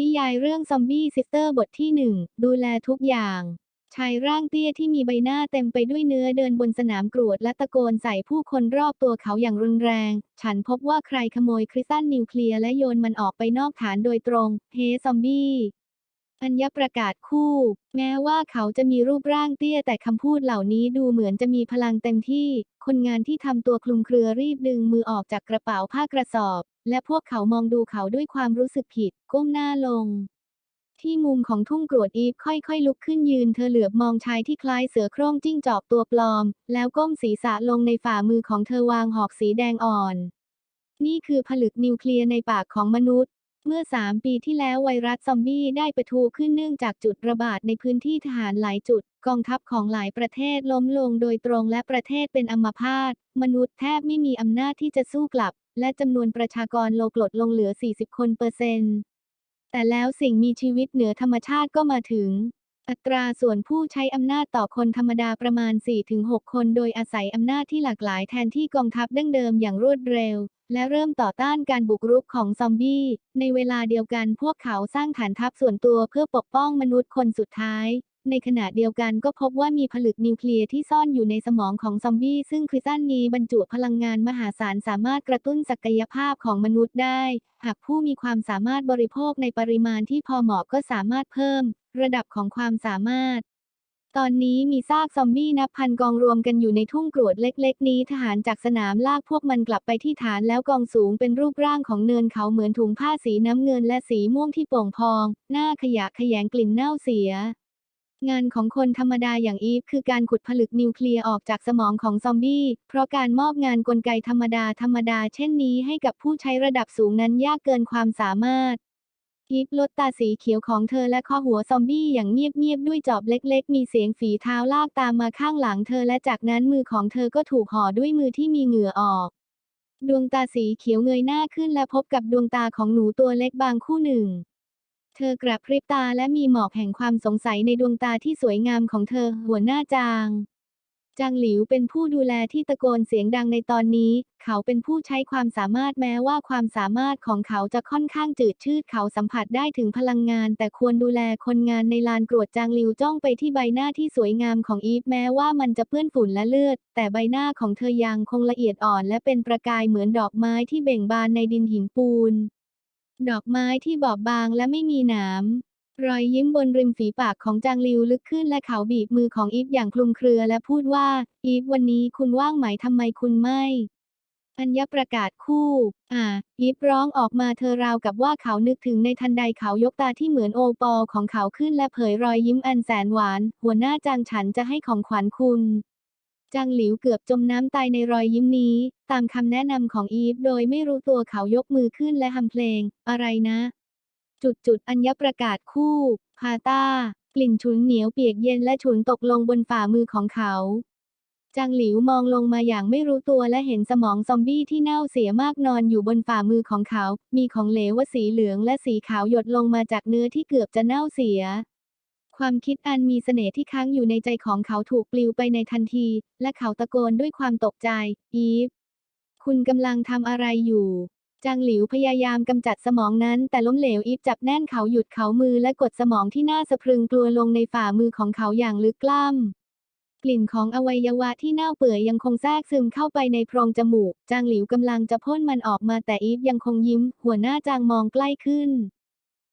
นิยายเรื่องซอมบี้ซิสเตอร์บทที่หนึ่งดูแลทุกอย่างชายร่างเตี้ยที่มีใบหน้าเต็มไปด้วยเนื้อเดินบนสนามกรวดและตะโกนใส่ผู้คนรอบตัวเขาอย่างรุนแรง ฉันพบว่าใครขโมยคริสตัลนิวเคลียร์และโยนมันออกไปนอกฐานโดยตรง เฮซอมบี้อัญญประกาศคู่ แม้ว่าเขาจะมีรูปร่างเตี้ยแต่คำพูดเหล่านี้ดูเหมือนจะมีพลังเต็มที่ คนงานที่ทำตัวคลุมเครือรีบดึงมือออกจากกระเป๋าผ้ากระสอบ และพวกเขามองดูเขาด้วยความรู้สึกผิด ก้มหน้าลง ที่มุมของทุ่งกรวดอีฟค่อยๆ ลุกขึ้นยืนเธอเหลือบมองชายที่คล้ายเสือโคร่งจิ้งจอกตัวปลอม แล้วก้มศีรษะลงในฝ่ามือของเธอวางหอกสีแดงอ่อน นี่คือผลึกนิวเคลียร์ในปากของมนุษย์เมื่อ 3 ปีที่แล้วไวรัสซอมบี้ได้ประทุขึ้นเนื่องจากจุดระบาดในพื้นที่ทหารหลายจุด กองทัพของหลายประเทศล้มลงโดยตรงและประเทศเป็นอัมพาตมนุษย์แทบไม่มีอำนาจที่จะสู้กลับ และจำนวนประชากรโลกลดลงเหลือ 40 คนเปอร์เซ็นต์ แต่แล้วสิ่งมีชีวิตเหนือธรรมชาติก็มาถึง อัตราส่วนผู้ใช้อำนาจต่อคนธรรมดาประมาณ 4-6 คนโดยอาศัยอำนาจที่หลากหลายแทนที่กองทัพดั้งเดิมอย่างรวดเร็ว และเริ่มต่อต้านการบุกรุกของซอมบี้ ในเวลาเดียวกันพวกเขาสร้างฐานทัพส่วนตัวเพื่อปกป้องมนุษย์คนสุดท้าย ในขณะเดียวกันก็พบว่ามีผลึกนิวเคลียร์ที่ซ่อนอยู่ในสมองของซอมบี้ ซึ่งคริสตัลนี้บรรจุพลังงานมหาศาลสามารถกระตุ้นศักยภาพของมนุษย์ได้ หากผู้มีความสามารถบริโภคในปริมาณที่พอเหมาะก็สามารถเพิ่ม ระดับของความสามารถตอนนี้มีซากซอมบี้นับพันกองรวมกันอยู่ในทุ่งกรวดเล็ก ๆ นี้ทหารจากสนามลากพวกมันกลับไปที่ฐานแล้วกองสูงเป็นรูปร่างของเนินเขาเหมือนถุงผ้าสีน้ำเงินและสีม่วงที่โป่งพอง หน้าขยะขยงกลิ่นเน่าเสีย งานของคนธรรมดาอย่างอีฟคือการขุดผลึกนิวเคลียร์ออกจากสมองของซอมบี้ เพราะการมอบงานกลไกธรรมดาธรรมดาเช่นนี้ให้กับผู้ใช้ระดับสูงนั้นยากเกินความสามารถอีฟลดตาสีเขียวของเธอและข้อหัวซอมบี้อย่างเงียบๆด้วยจอบเล็กๆ มีเสียงฝีเท้าลากตามมาข้างหลังเธอและจากนั้นมือของเธอก็ถูกห่อด้วยมือที่มีเหงื่อออก ดวงตาสีเขียวเงยหน้าขึ้นและพบกับดวงตาของหนูตัวเล็กบางคู่หนึ่ง เธอกระพริบตาและมีหมอกแห่งความสงสัยในดวงตาที่สวยงามของเธอ หัวหน้าจาง จางหลิวเป็นผู้ดูแลที่ตะโกนเสียงดังในตอนนี้ เขาเป็นผู้ใช้ความสามารถแม้ว่าความสามารถของเขาจะค่อนข้างจืดชืดเขาสัมผัสได้ถึงพลังงาน แต่ควรดูแลคนงานในลานกรวดจางหลิวจ้องไปที่ใบหน้าที่สวยงามของอีฟแม้ว่ามันจะเปื้อนฝุ่นและเลือด แต่ใบหน้าของเธอยังคงละเอียดอ่อน และเป็นประกายเหมือนดอกไม้ที่เบ่งบานในดินหินปูน ดอกไม้ที่บอบบางและไม่มีหนามรอยยิ้มบนริมฝีปากของจางลิวลึกขึ้นและเขาบีบมือของอีฟอย่างคลุมเครือและพูดว่า อีฟวันนี้คุณว่างไหมทำไมคุณไม่อัญญประกาศคู่ อ่า อีฟร้องออกมาเธอราวกับว่าเขานึกถึงในทันใดเขายกตาที่เหมือนโอปอของเขาขึ้นและเผยรอยยิ้มอันแสนหวาน หัวหน้าจางฉันจะให้ของขวัญคุณ จางหลิวเกือบจมน้ำตายในรอยยิ้มนี้ ตามคำแนะนำของอีฟโดยไม่รู้ตัวเขายกมือขึ้นและฮัมเพลง อะไรนะ จุดจุดอัญญประกาศคู่ พาต้ากลิ่นฉุนเหนียวเปียกเย็นและฉุนตกลงบนฝ่ามือของเขาจางหลิวมองลงมาอย่างไม่รู้ตัวและเห็นสมองซอมบี้ที่เน่าเสียมากนอนอยู่บนฝ่ามือของเขา มีของเหลวสีเหลืองและสีขาวหยดลงมาจากเนื้อที่เกือบจะเน่าเสีย ความคิดอันมีเสน่ห์ที่ค้างอยู่ในใจของเขาถูกปลิวไปในทันที และเขาตะโกนด้วยความตกใจ อีฟ คุณกำลังทำอะไรอยู่ จางหลิวพยายามกำจัดสมองนั้น แต่ล้มเหลวอีฟจับแน่นเขาหยุดเขามือและกดสมองที่น่าสะพรึงกลัวลงในฝ่ามือของเขาอย่างลึกกล้ำกลิ่นของอวัยวะที่เน่าเปื่อยยังคงแทรกซึมเข้าไปในโพรงจมูก จางหลิวกำลังจะพ่นมันออกมาแต่อีฟยังคงยิ้ม หัวหน้าจางมองใกล้ขึ้น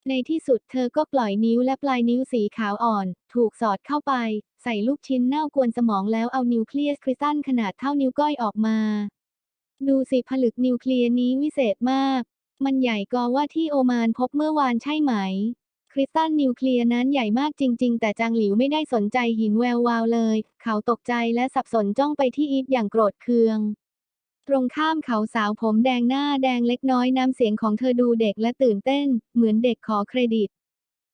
ในที่สุดเธอก็ปล่อยนิ้วและปลายนิ้วสีขาวอ่อน ถูกสอดเข้าไป ใส่ลูกชิ้นเน่ากวนสมองแล้วเอานิวเคลียสคริสตัลขนาดเท่านิ้วก้อยออกมา ดูสิผลึกนิวเคลียร์นี้วิเศษมาก มันใหญ่กว่าที่โอมานพบเมื่อวานใช่ไหม คริสตัลนิวเคลียร์นั้นใหญ่มากจริง ๆ แต่จางหลิวไม่ได้สนใจหินแวววาวเลย เขาตกใจและสับสนจ้องไปที่อีฟอย่างโกรธเคือง ตรงข้ามเขาสาวผมแดงหน้าแดงเล็กน้อยน้ำเสียงของเธอดูเด็กและตื่นเต้น เหมือนเด็กขอเครดิต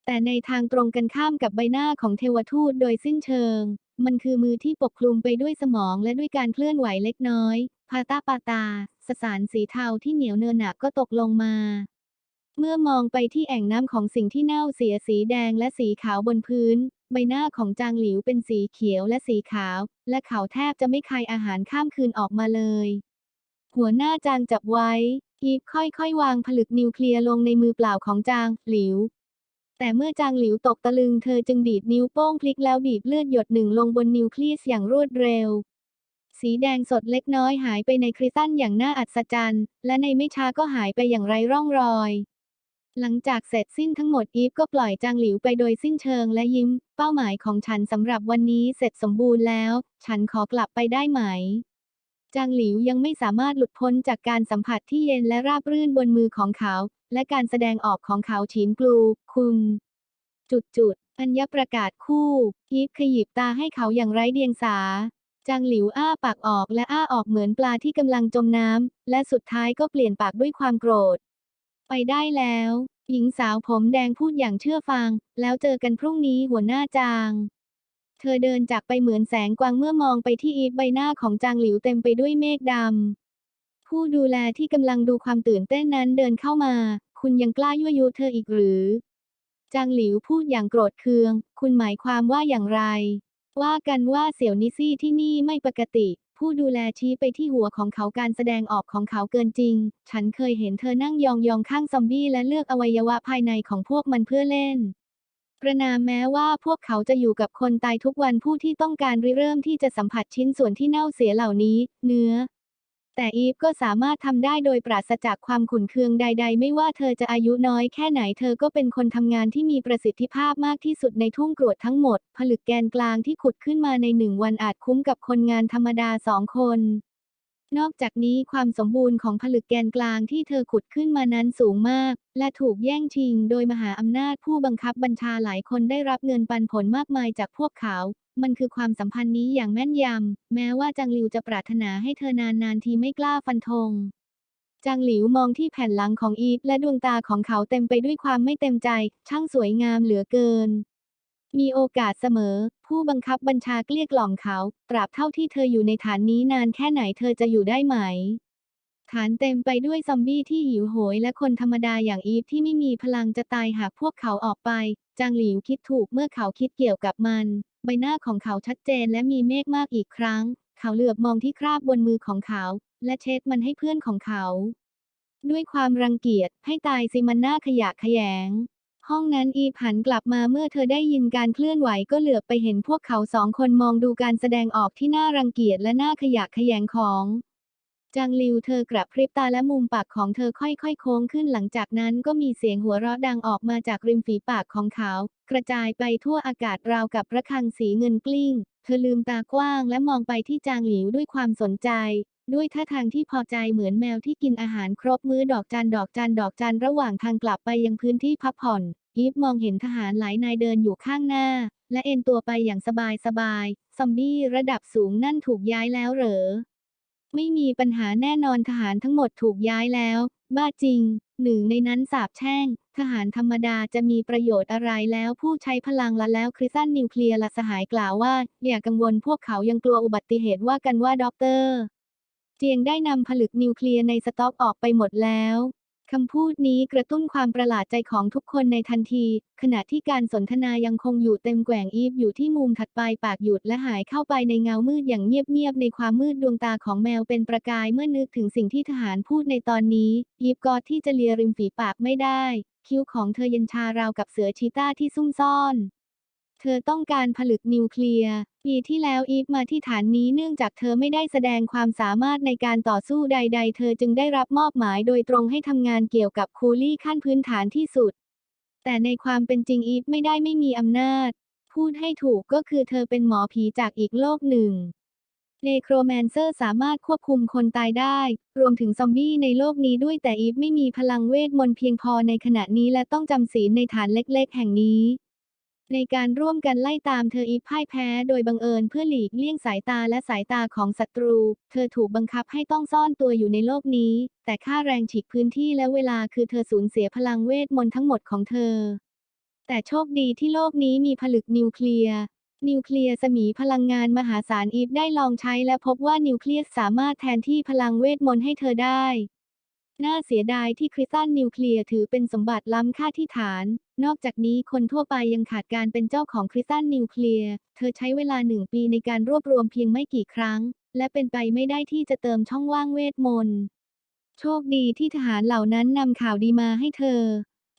แต่ในทางตรงกันข้ามกับใบหน้าของเทวทูตโดยสิ้นเชิง มันคือมือที่ปกคลุมไปด้วยสมองและด้วยการเคลื่อนไหวเล็กน้อย พาตาปาตา สสารสีเทาที่เหนียวเนินหนักก็ตกลงมา เมื่อมองไปที่แอ่งน้ำของสิ่งที่เน่าเสียสีแดงและสีขาวบนพื้น ใบหน้าของจางหลิวเป็นสีเขียวและสีขาว และเขาแทบจะไม่คายอาหารข้ามคืนออกมาเลย หัวหน้าจางจับไว้ อีฟค่อยๆ วางผลึกนิวเคลียร์ลงในมือเปล่าของจาง หลิว แต่เมื่อจางหลิวตกตะลึงเธอจึงดีดนิ้วโป้งพลิกแล้วบีบเลือดหยดหนึ่งลงบนนิวเคลียสอย่างรวดเร็ว สีแดงสดเล็กน้อยหายไปในคริสตัลอย่างน่าอัศจรรย์ และในไม่ช้าก็หายไปอย่างไร้ร่องรอย หลังจากเสร็จสิ้นทั้งหมดอีฟก็ปล่อยจางหลิวไปโดยสิ้นเชิงและยิ้ม เป้าหมายของฉันสำหรับวันนี้เสร็จสมบูรณ์แล้ว ฉันขอกลับไปได้ไหม จางหลิวยังไม่สามารถหลุดพ้นจากการสัมผัสที่เย็นและราบรื่นบนมือของเขา และการแสดงออกของเขาฉีนกลู คุณ จุดจุดอัญญประกาศคู่อีฟขยิบตาให้เขาอย่างไร้เดียงสา จางหลิวอ้าปากออกและอ้าออกเหมือนปลาที่กำลังจมน้ำ และสุดท้ายก็เปลี่ยนปากด้วยความโกรธ ไปได้แล้ว หญิงสาวผมแดงพูดอย่างเชื่อฟัง แล้วเจอกันพรุ่งนี้หัวหน้าจาง เธอเดินจากไปเหมือนแสงกวางเมื่อมองไปที่อีฟใบหน้าของจางหลิวเต็มไปด้วยเมฆดำ ผู้ดูแลที่กำลังดูความตื่นเต้นนั้นเดินเข้ามา คุณยังกล้ายั่วยุเธออีกหรือ จางหลิวพูดอย่างโกรธเคือง คุณหมายความว่าอย่างไร ว่ากันว่าเสี่ยวนิซี่ที่นี่ไม่ปกติ ผู้ดูแลชี้ไปที่หัวของเขาการแสดงออกของเขาเกินจริง ฉันเคยเห็นเธอนั่งยองๆข้างซอมบี้และเลือกอวัยวะภายในของพวกมันเพื่อเล่น ประนามแม้ว่าพวกเขาจะอยู่กับคนตายทุกวันผู้ที่ต้องการริเริ่มที่จะสัมผัสชิ้นส่วนที่เน่าเสียเหล่านี้ เนื้อ แต่อีฟก็สามารถทำได้โดยปราศจากความขุ่นเคืองใด ๆ ไม่ว่าเธอจะอายุน้อยแค่ไหนเธอก็เป็นคนทำงานที่มีประสิทธิภาพมากที่สุดในทุ่งกรวดทั้งหมด ผลึกแกนกลางที่ขุดขึ้นมาในหนึ่งวันอาจคุ้มกับคนงานธรรมดาสองคน นอกจากนี้ความสมบูรณ์ของผลึกแกนกลางที่เธอขุดขึ้นมานั้นสูงมาก และถูกแย่งชิงโดยมหาอำนาจผู้บังคับบัญชาหลายคนได้รับเงินปันผลมากมายจากพวกเขา มันคือความสัมพันธ์นี้อย่างแม่นยำ แม้ว่าจางหลิวจะปรารถนาให้เธอนานๆทีไม่กล้าฟันธงจางหลิวมองที่แผ่นหลังของอีฟและดวงตาของเขาเต็มไปด้วยความไม่เต็มใจ ช่างสวยงามเหลือเกิน มีโอกาสเสมอ ผู้บังคับบัญชาเกลี้ยกล่อมเขา ตราบเท่าที่เธออยู่ในฐานนี้นานแค่ไหนเธอจะอยู่ได้ไหม ฐานเต็มไปด้วยซอมบี้ที่หิวโหย และคนธรรมดาอย่างอีฟที่ไม่มีพลังจะตายหากพวกเขาออกไป จางหลิวคิดถูกเมื่อเขาคิดเกี่ยวกับมัน ใบหน้าของเขาชัดเจนและมีเมฆมากอีกครั้ง เขาเหลือบมองที่คราบบนมือของเขา และเช็ดมันให้เพื่อนของเขา ด้วยความรังเกียจให้ตายสิมันหน่าขยะแขยง ห้องนั้นอีผันกลับมาเมื่อเธอได้ยินการเคลื่อนไหวก็เหลือบไปเห็นพวกเขาสองคนมองดูการแสดงออกที่น่ารังเกียจและน่าขยะแขยงของ จางลิวเธอกระพริบตาและมุมปากของเธอค่อยๆ โค้งขึ้นหลังจากนั้นก็มีเสียงหัวเราะดังออกมาจากริมฝีปากของเขา กระจายไปทั่วอากาศราวกับระฆังสีเงินกลิ้ง เธอลืมตากว้างและมองไปที่จางหลิวด้วยความสนใจ ด้วยท่าทางที่พอใจเหมือนแมวที่กินอาหารครบมื้อดอกจันดอกจันดอกจันระหว่างทางกลับไปยังพื้นที่พักผ่อนอีฟมองเห็นทหารหลายนายเดินอยู่ข้างหน้า และเอนตัวไปอย่างสบายสบายๆซอมบี้ระดับสูงนั่นถูกย้ายแล้วเหรอ ไม่มีปัญหาแน่นอนทหารทั้งหมดถูกย้ายแล้ว บ้าจริง หนึ่งในนั้นสาบแช่ง ทหารธรรมดาจะมีประโยชน์อะไรแล้วผู้ใช้พลังละแล้วคริสตันนิวเคลียร์ละสหายกล่าวว่า อย่ากังวลพวกเขายังกลัวอุบัติเหตุว่ากันว่าด็อกเตอร์ เจียงได้นำผลึกนิวเคลียร์ในสต็อกออกไปหมดแล้ว คำพูดนี้กระตุ้นความประหลาดใจของทุกคนในทันที ขณะที่การสนทนายังคงอยู่เต็มแกว่งอีฟอยู่ที่มุมถัดไปปากหยุดและหายเข้าไปในเงามืดอย่างเงียบๆในความมืดดวงตาของแมวเป็นประกายเมื่อนึกถึงสิ่งที่ทหารพูดในตอนนี้ อีฟกอดที่จะเลียริมฝีปากไม่ได้ คิ้วของเธอเย็นชาราวกับเสือชีต้าที่ซุ่มซ่อน เธอต้องการผลึกนิวเคลียร์ ปีที่แล้วอีฟมาที่ฐานนี้เนื่องจากเธอไม่ได้แสดงความสามารถในการต่อสู้ใด ๆ เธอจึงได้รับมอบหมายโดยตรงให้ทำงานเกี่ยวกับคูลี่ขั้นพื้นฐานที่สุด แต่ในความเป็นจริงอีฟไม่ได้ไม่มีอำนาจ พูดให้ถูกก็คือเธอเป็นหมอผีจากอีกโลกหนึ่งเนโครแมนเซอร์สามารถควบคุมคนตายได้ รวมถึงซอมบี้ในโลกนี้ด้วยแต่อีฟไม่มีพลังเวทมนต์เพียงพอในขณะนี้และต้องจำศีลในฐานเล็ก ๆ แห่งนี้ ในการร่วมกันไล่ตามเธออีพ่ายแพ้โดยบังเอิญเพื่อหลีกเลี่ยงสายตาและสายตาของศัตรู เธอถูกบังคับให้ต้องซ่อนตัวอยู่ในโลกนี้ แต่ค่าแรงฉีกพื้นที่และเวลาคือเธอสูญเสียพลังเวทมนต์ทั้งหมดของเธอ แต่โชคดีที่โลกนี้มีผลึกนิวเคลียร์ นิวเคลียร์สมีพลังงานมหาศาลอีฟได้ลองใช้และพบว่านิวเคลียสสามารถแทนที่พลังเวทมนต์ให้เธอได้ น่าเสียดายที่คริสตัลนิวเคลียร์ถือเป็นสมบัติล้ำค่าที่ฐาน นอกจากนี้คนทั่วไปยังขาดการเป็นเจ้าของคริสตัลนิวเคลียร์ เธอใช้เวลาหนึ่งปีในการรวบรวมเพียงไม่กี่ครั้ง และเป็นไปไม่ได้ที่จะเติมช่องว่างเวทมนต์ โชคดีที่ทหารเหล่านั้นนำข่าวดีมาให้เธอ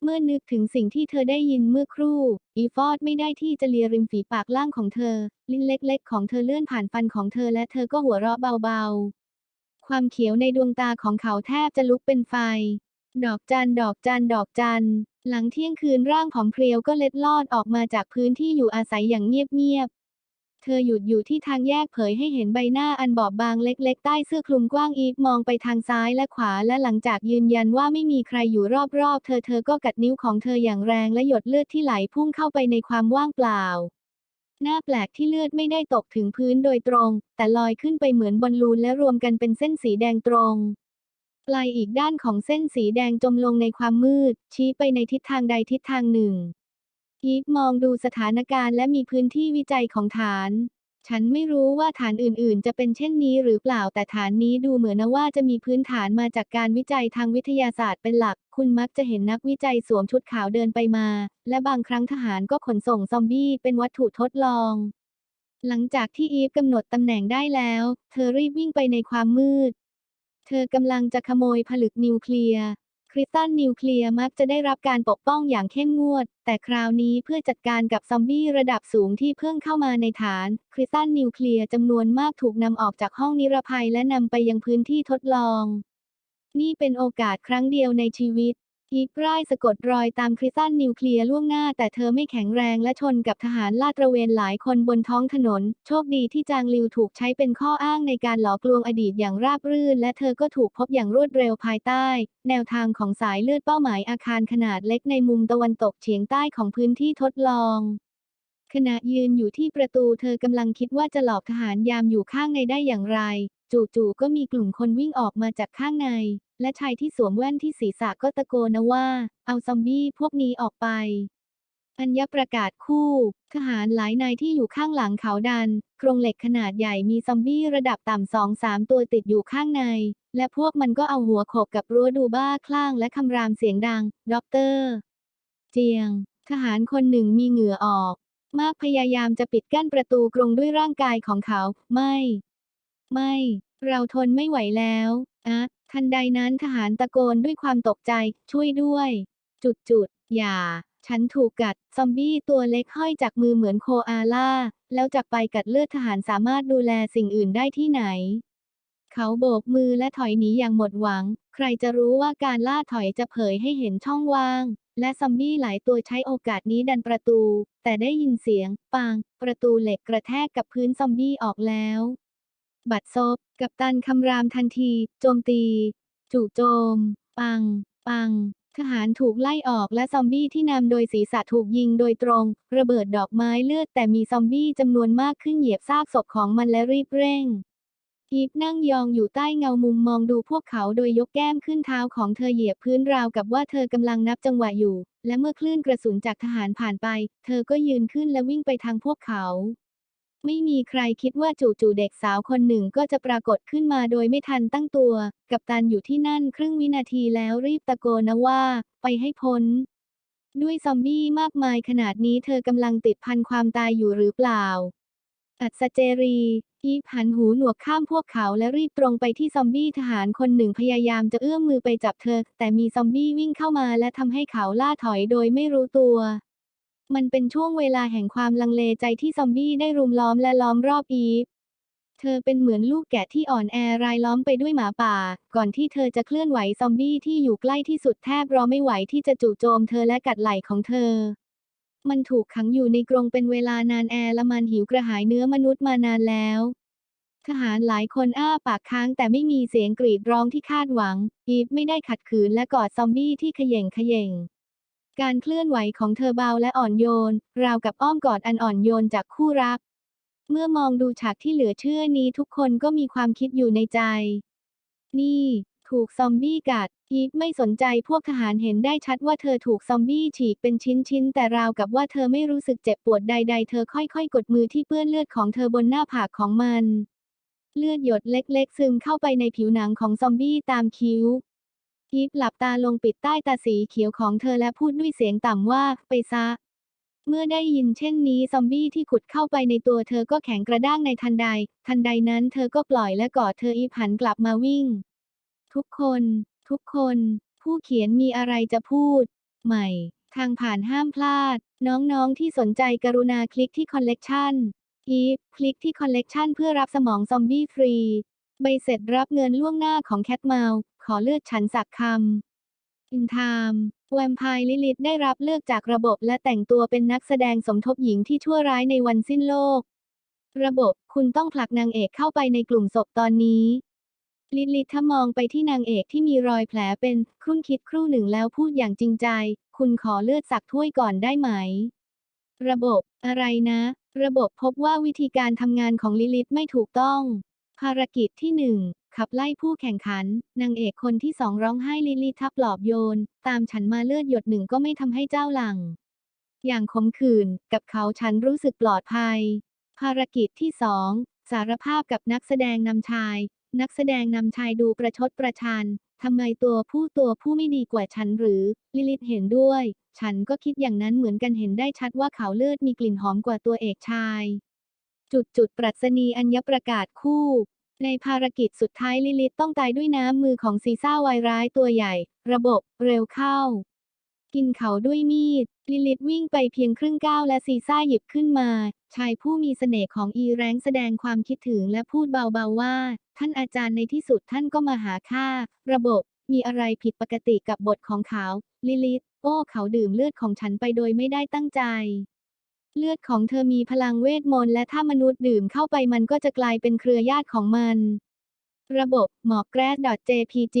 เมื่อนึกถึงสิ่งที่เธอได้ยินเมื่อครู่ อีฟอดไม่ได้ที่จะเลียริมฝีปากล่างของเธอ ลิ้นเล็กๆ ของเธอเลื่อนผ่านฟันของเธอและเธอก็หัวเราะเบาๆ ความเขียวในดวงตาของเขาแทบจะลุกเป็นไฟ ดอกจันดอกจันดอกจัน หลังเที่ยงคืนร่างผอมเพรียวก็เล็ดลอดออกมาจากพื้นที่อยู่อาศัยอย่างเงียบๆ เธอหยุดอยู่ที่ทางแยกเผยให้เห็นใบหน้าอันบอบบางเล็กๆ ใต้เสื้อคลุมกว้างอีฟมองไปทางซ้ายและขวาและหลังจากยืนยันว่าไม่มีใครอยู่รอบๆ เธอเธอก็กัดนิ้วของเธออย่างแรงและหยดเลือดที่ไหลพุ่งเข้าไปในความว่างเปล่าหน้าแปลกที่เลือดไม่ได้ตกถึงพื้นโดยตรง แต่ลอยขึ้นไปเหมือนบอลลูนและรวมกันเป็นเส้นสีแดงตรง ปลายอีกด้านของเส้นสีแดงจมลงในความมืด ชี้ไปในทิศทางใดทิศทางหนึ่งอีฟมองดูสถานการณ์และมีพื้นที่วิจัยของฐาน ฉันไม่รู้ว่าฐานอื่นๆ จะเป็นเช่นนี้หรือเปล่าแต่ฐานนี้ดูเหมือนนะว่าจะมีพื้นฐานมาจากการวิจัยทางวิทยาศาสตร์เป็นหลัก คุณมักจะเห็นนักวิจัยสวมชุดขาวเดินไปมา และบางครั้งทหารก็ขนส่งซอมบี้เป็นวัตถุทดลองหลังจากที่อีฟกำหนดตำแหน่งได้แล้ว เธอรีบวิ่งไปในความมืด เธอกำลังจะขโมยผลึกนิวเคลียร์ คริสตัลนิวเคลียร์มักจะได้รับการปกป้องอย่างเข้มงวด แต่คราวนี้เพื่อจัดการกับซอมบี้ระดับสูงที่เพิ่งเข้ามาในฐาน คริสตัลนิวเคลียร์จำนวนมากถูกนำออกจากห้องนิรภัยและนำไปยังพื้นที่ทดลอง นี่เป็นโอกาสครั้งเดียวในชีวิต อีกร่ายสะกดรอยตามคริสตัลนิวเคลียร์ล่วงหน้า แต่เธอไม่แข็งแรงและชนกับทหารลาดตระเวนหลายคนบนท้องถนน โชคดีที่จางลิวถูกใช้เป็นข้ออ้างในการหลอกลวงอดีตอย่างราบรื่น และเธอก็ถูกพบอย่างรวดเร็วภายใต้ แนวทางของสายเลือดเป้าหมายอาคารขนาดเล็กในมุมตะวันตกเฉียงใต้ของพื้นที่ทดลองขณะยืนอยู่ที่ประตูเธอกำลังคิดว่าจะหลอกทหารยามอยู่ข้างในได้อย่างไร จู่ๆก็มีกลุ่มคนวิ่งออกมาจากข้างใน และชายที่สวมแว่นที่ศีรษะก็ตะโกนนะว่า เอาซอมบี้พวกนี้ออกไป อัญญประกาศคู่ ทหารหลายนายที่อยู่ข้างหลังเขาดันกรงเหล็กขนาดใหญ่มีซอมบี้ระดับต่ำสองสามตัวติดอยู่ข้างใน และพวกมันก็เอาหัวโขกกับรั้วดูบ้าคลั่งและคำรามเสียงดังด็อกเตอร์เจียง ทหารคนหนึ่งมีเหงื่อออก มากพยายามจะปิดกั้นประตูกรงด้วยร่างกายของเขา ไม่ ไม่ เราทนไม่ไหวแล้วอะทันใดนั้นทหารตะโกนด้วยความตกใจ ช่วยด้วย จุดจุดๆอย่า ฉันถูกกัด ซอมบี้ตัวเล็กห้อยจากมือเหมือนโคอาล่า แล้วจากไปกัดเลือดทหารสามารถดูแลสิ่งอื่นได้ที่ไหน เขาโบกมือและถอยหนีอย่างหมดหวัง ใครจะรู้ว่าการล่าถอยจะเผยให้เห็นช่องว่าง และซอมบี้หลายตัวใช้โอกาสนี้ดันประตู แต่ได้ยินเสียง ปัง ประตูเหล็กกระแทกกับพื้นซอมบี้ออกแล้ว บัดซบ กับตันคำรามทันที โจมตี จู่โจม ปัง ปัง ทหารถูกไล่ออกและซอมบี้ที่นำโดยศีรษะถูกยิงโดยตรง ระเบิดดอกไม้เลือดแต่มีซอมบี้จำนวนมากขึ้นเหยียบซากศพของมันและรีบเร่งอีฟนั่งยองอยู่ใต้เงามุมมองดูพวกเขาโดยยกแก้มขึ้นเท้าของเธอเหยียบพื้นราวกับว่าเธอกำลังนับจังหวะอยู่ และเมื่อคลื่นกระสุนจากทหารผ่านไป เธอก็ยืนขึ้นและวิ่งไปทางพวกเขา ไม่มีใครคิดว่าจู่ๆเด็กสาวคนหนึ่งก็จะปรากฏขึ้นมาโดยไม่ทันตั้งตัว กับตันอยู่ที่นั่นครึ่งวินาทีแล้วรีบตะโกนนะว่า ไปให้พ้น ด้วยซอมบี้มากมายขนาดนี้เธอกำลังติดพันความตายอยู่หรือเปล่า อัศเจรีอีฟหันหูหนวกข้ามพวกเขาและรีบตรงไปที่ซอมบี้ทหารคนหนึ่งพยายามจะเอื้อมมือไปจับเธอ แต่มีซอมบี้วิ่งเข้ามาและทำให้เขาล่าถอยโดยไม่รู้ตัว มันเป็นช่วงเวลาแห่งความลังเลใจที่ซอมบี้ได้รุมล้อมและล้อมรอบอีฟ เธอเป็นเหมือนลูกแกะที่อ่อนแอรายล้อมไปด้วยหมาป่า ก่อนที่เธอจะเคลื่อนไหวซอมบี้ที่อยู่ใกล้ที่สุดแทบรอไม่ไหวที่จะจู่โจมเธอและกัดไหล่ของเธอ มันถูกขังอยู่ในกรงเป็นเวลานานแอและมันหิวกระหายเนื้อมนุษย์มานานแล้วทหารหลายคนอ้าปากค้างแต่ไม่มีเสียงกรีดร้องที่คาดหวัง อีฟไม่ได้ขัดขืนและกอดซอมบี้ที่เขย่งเขย่ง การเคลื่อนไหวของเธอเบาและอ่อนโยน ราวกับอ้อมกอดอันอ่อนโยนจากคู่รัก เมื่อมองดูฉากที่เหลือเชื่อนี้ทุกคนก็มีความคิดอยู่ในใจ นี่ ถูกซอมบี้กัด อีฟไม่สนใจพวกทหารเห็นได้ชัดว่าเธอถูกซอมบี้ฉีกเป็นชิ้นๆ แต่ราวกับว่าเธอไม่รู้สึกเจ็บปวดใด ๆ เธอค่อยๆ กดมือที่เปื้อนเลือดของเธอบนหน้าผากของมัน เลือดหยดเล็กๆ ซึมเข้าไปในผิวหนังของซอมบี้ตามคิ้ว อีฟหลับตาลงปิดใต้ตาสีเขียวของเธอและพูดด้วยเสียงต่ำว่า ไปซะ เมื่อได้ยินเช่นนี้ซอมบี้ที่ขุดเข้าไปในตัวเธอก็แข็งกระด้างในทันใด ทันใดนั้นเธอก็ปล่อยและกอดเธออีฟหันกลับมาวิ่ง ทุกคน ทุกคน ผู้เขียนมีอะไรจะพูด ใหม่ ทางผ่านห้ามพลาด น้องๆที่สนใจกรุณาคลิกที่คอลเลกชันอีฟคลิกที่คอลเลกชันเพื่อรับสมองซอมบี้ฟรีใบเสร็จรับเงินล่วงหน้าของแคทเมาล อเลือดฉันสักคำอินไทม์แวมไพร์ลิลิตได้รับเลือกจากระบบและแต่งตัวเป็นนักแสดงสมทบหญิงที่ชั่วร้ายในวันสิ้นโลก ระบบคุณต้องผลักนางเอกเข้าไปในกลุ่มศพตอนนี้ ลิลิทมองไปที่นางเอกที่มีรอยแผลเป็นครุ่นคิดครู่หนึ่งแล้วพูดอย่างจริงใจ คุณขอเลือดสักถ้วยก่อนได้ไหม ระบบอะไรนะ ระบบพบว่าวิธีการทำงานของลิลิทไม่ถูกต้อง ภารกิจที่หนึ่งขับไล่ผู้แข่งขัน นางเอกคนที่สองร้องไห้ลิลิททับปลอบโยน ตามฉันมาเลือดหยดหนึ่งก็ไม่ทำให้เจ้าหลัง อย่างขมขื่นกับเขาฉันรู้สึกปลอดภัย ภารกิจที่สองสารภาพกับนักแสดงนำชาย นักแสดงนำชายดูประชดประชันทำไมตัวผู้ตัวผู้ไม่ดีกว่าฉันหรือ ลิลิตเห็นด้วย ฉันก็คิดอย่างนั้นเหมือนกันเห็นได้ชัดว่าเขาเลือดมีกลิ่นหอมกว่าตัวเอกชาย จุดจุดปรัชนีอัญญประกาศคู่ ในภารกิจสุดท้ายลิลิตต้องตายด้วยน้ำมือของซีซ่าวายร้ายตัวใหญ่ ระบบเร็วเข้า กินเขาด้วยมีด ลิลิตวิ่งไปเพียงครึ่งก้าวและซีซ่าหยิบขึ้นมา ชายผู้มีเสน่ห์ของอีแรงแสดงความคิดถึงและพูดเบาๆว่า ท่านอาจารย์ในที่สุดท่านก็มาหาข้าระบบมีอะไรผิดปกติกับบทของเขา ลิลิต โอ้ เขาดื่มเลือดของฉันไปโดยไม่ได้ตั้งใจ เลือดของเธอมีพลังเวทมนต์และถ้ามนุษย์ดื่มเข้าไปมันก็จะกลายเป็นเครือญาติของมัน ระบบหมอกแกรด .jpg